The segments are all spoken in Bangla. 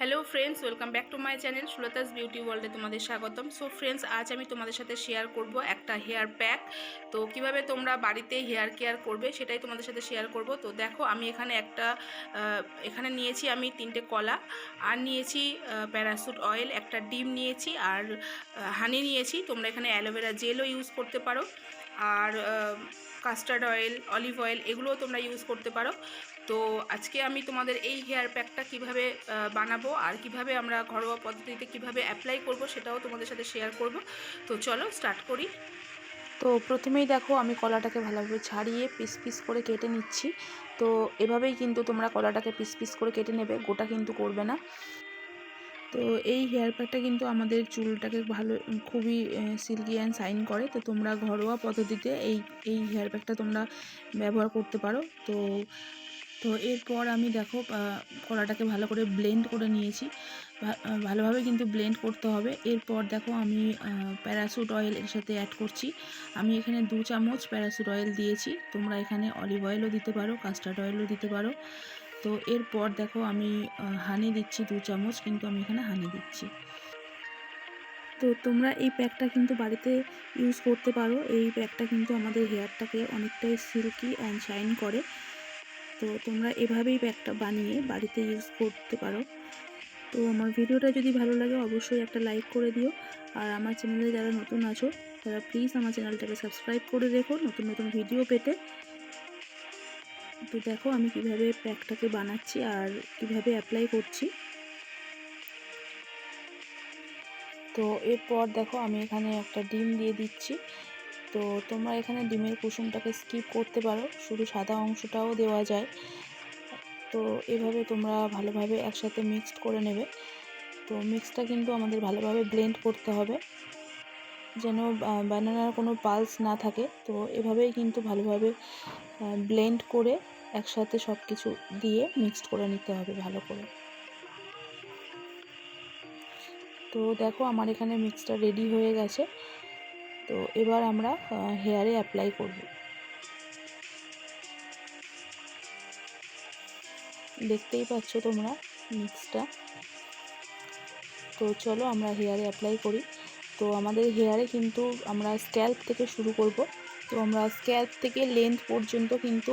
Hello friends welcome back to my channel Sultas beauty ওয়ার্ল্ডে তোমাদের স্বাগতম। সো ফ্রেন্ডস আজ আমি তোমাদের সাথে শেয়ার করব একটা হেয়ার প্যাক তো কীভাবে তোমরা বাড়িতে হেয়ার কেয়ার করবে সেটাই তোমাদের সাথে শেয়ার করব। তো দেখো, আমি এখানে একটা এখানে নিয়েছি আমি তিনটে কলা, আর নিয়েছি প্যারাসুট অয়েল একটা ডিম নিয়েছি, আর হানি নিয়েছি। তোমরা এখানে অ্যালোভেরা জেলও ইউজ করতে পারো। আর কাস্টার্ড অয়েল অলিভ অয়েল এগুলোও তোমরা ইউজ করতে পারো। তো আজকে আমি তোমাদের এই হেয়ার প্যাকটা কীভাবে বানাবো আর কীভাবে আমরা ঘরোয়া পদ্ধতিতে কীভাবে অ্যাপ্লাই করব সেটাও তোমাদের সাথে শেয়ার করব। তো চলো স্টার্ট করি। তো প্রথমেই দেখো আমি কলাটাকে ভালোভাবে ছাড়িয়ে পিস পিস করে কেটে নিচ্ছি। তো এভাবেই কিন্তু তোমরা কলাটাকে পিস পিস করে কেটে নেবে, গোটা কিন্তু করবে না। তো এই হেয়ার প্যাকটা কিন্তু আমাদের চুলটাকে ভালো, খুবই সিল্কি অ্যান্ড সাইন করে। তো তোমরা ঘরোয়া পদ্ধতিতে এই এই হেয়ার প্যাকটা তোমরা ব্যবহার করতে পারো। তো তো এরপর আমি দেখো কলাটাকে ভালো করে ব্লেন্ড করে নিয়েছি। ভালোভাবে কিন্তু ব্লেন্ড করতে হবে। এরপর দেখো আমি প্যারাসুট অয়েল এর সাথে অ্যাড করছি। আমি এখানে দু চামচ প্যারাসুট অয়েল দিয়েছি। তোমরা এখানে অলিভ অয়েলও দিতে পারো কাস্টার্ড অয়েলও দিতে পারো। তো এরপর দেখো আমি হানি দিচ্ছি দু চামচ, কিন্তু আমি এখানে হানি দিচ্ছি। তো তোমরা এই প্যাকটা কিন্তু বাড়িতে ইউজ করতে পারো। এই প্যাকটা কিন্তু আমাদের হেয়ারটাকে অনেকটাই সিল্কি অ্যান্ড শাইন করে। তো তোমরা এভাবেই প্যাকটা বানিয়ে বাড়িতে ইউজ করতে পারো। তো আমার ভিডিওটা যদি ভালো লাগে অবশ্যই একটা লাইক করে দিও। আর আমার চ্যানেলে যারা নতুন আছো, তারা প্লিজ আমার চ্যানেলটাকে সাবস্ক্রাইব করে রেখো নতুন নতুন ভিডিও পেতে। তো দেখো আমি কীভাবে প্যাকটাকে বানাচ্ছি আর কীভাবে অ্যাপ্লাই করছি। তো এরপর দেখো আমি এখানে একটা ডিম দিয়ে দিচ্ছি। তো তোমরা এখানে ডিমের কুসুমটাকে স্কিপ করতে পারো। শুধু সাদা অংশটাও দেওয়া যায়। তো এভাবে তোমরা ভালোভাবে একসাথে মিক্সড করে নেবে। তো মিক্সটা কিন্তু আমাদের ভালোভাবে ব্লেন্ড করতে হবে। যেন ব্যানানার কোনো পালস না থাকে। তো এভাবেই কিন্তু ভালোভাবে ব্লেন্ড করে একসাথে সব কিছু দিয়ে মিক্সড করে নিতে হবে ভালো করে। তো দেখো, আমার এখানে মিক্সটা রেডি হয়ে গেছে। তো এবার আমরা হেয়ারে অ্যাপ্লাই করব। দেখতেই পাচ্ছ তোমরা মিক্সটা তো চলো আমরা হেয়ারে অ্যাপ্লাই করি। তো আমাদের হেয়ারে কিন্তু আমরা স্ক্যাল্প থেকে শুরু করব। তো আমরা স্ক্যাল্প থেকে লেন্থ পর্যন্ত কিন্তু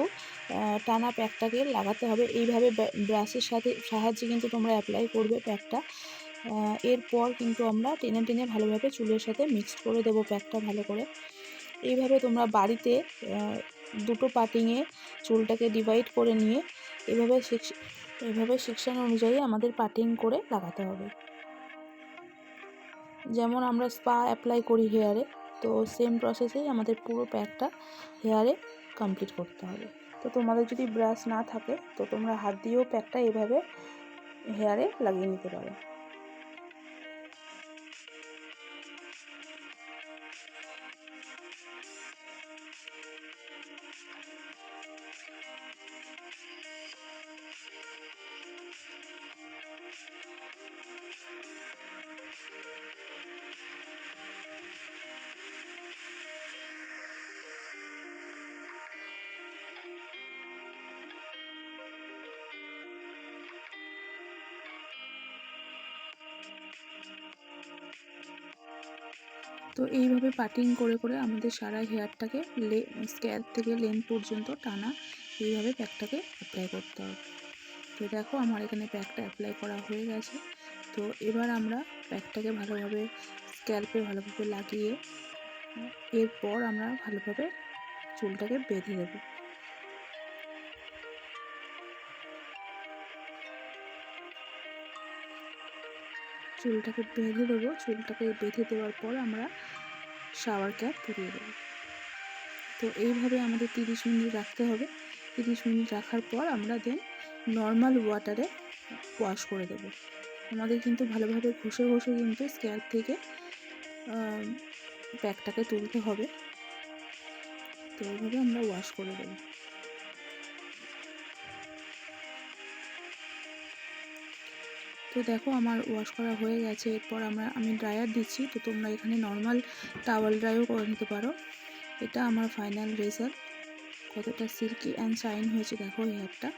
টানা প্যাকটাকে লাগাতে হবে। এইভাবে ব্রাশের সাথে, সাহায্যে কিন্তু তোমরা অ্যাপ্লাই করবে প্যাকটা এরপর কিন্তু আমরা টেনে টেনে ভালোভাবে চুলের সাথে মিক্সড করে দেবো প্যাকটা ভালো করে। এইভাবে তোমরা বাড়িতে দুটো পাটিংয়ে চুলটাকে ডিভাইড করে নিয়ে এভাবে এভাবে সেকশন অনুযায়ী আমাদের পাটিং করে লাগাতে হবে। যেমন আমরা স্পা অ্যাপ্লাই করি হেয়ারে তো সেম প্রসেসেই আমাদের পুরো প্যাকটা হেয়ারে কমপ্লিট করতে হবে। তো তোমাদের যদি ব্রাশ না থাকে, তো তোমরা হাত দিয়েও প্যাকটা এভাবে হেয়ারে লাগিয়ে নিতে পারো। তো এইভাবে পাটিং করে করে আমাদের সারা হেয়ারটাকে লে স্ক্যাল্প থেকে লেন পর্যন্ত টানা এইভাবে প্যাকটাকে অ্যাপ্লাই করতে হবে। তো দেখো আমার এখানে প্যাকটা অ্যাপ্লাই করা হয়ে গেছে। তো এবার আমরা প্যাকটাকে ভালোভাবে স্ক্যাল্পে ভালোভাবে লাগিয়ে, এরপর আমরা ভালোভাবে চুলটাকে বেঁধে দেবো। চুলটাকে বেঁধে দেবো। চুলটাকে বেঁধে দেওয়ার পর আমরা শাওয়ার ক্যাপ পরিয়ে দেবো। তো এইভাবে আমাদের তিরিশ মিনিট রাখতে হবে। তিরিশ মিনিট রাখার পর আমরা দেন নর্মাল ওয়াটারে ওয়াশ করে দেবো। আমাদের কিন্তু ভালোভাবে ঘষে ঘষে কিন্তু স্ক্যাল্প থেকে প্যাকটাকে তুলতে হবে। তো এইভাবে আমরা ওয়াশ করে দেবো। তো দেখো আমার ওয়াশ করা হয়ে গেছে। এরপর আমরা, আমি ড্রায়ার দিচ্ছি। তো তোমরা এখানে নর্মাল টাওয়াল ড্রাইও করে নিতে পারো। এটা আমার ফাইনাল রেজাল্ট কতটা সিল্কি অ্যান্ড শাইন হয়েছে দেখো হেয়ারটা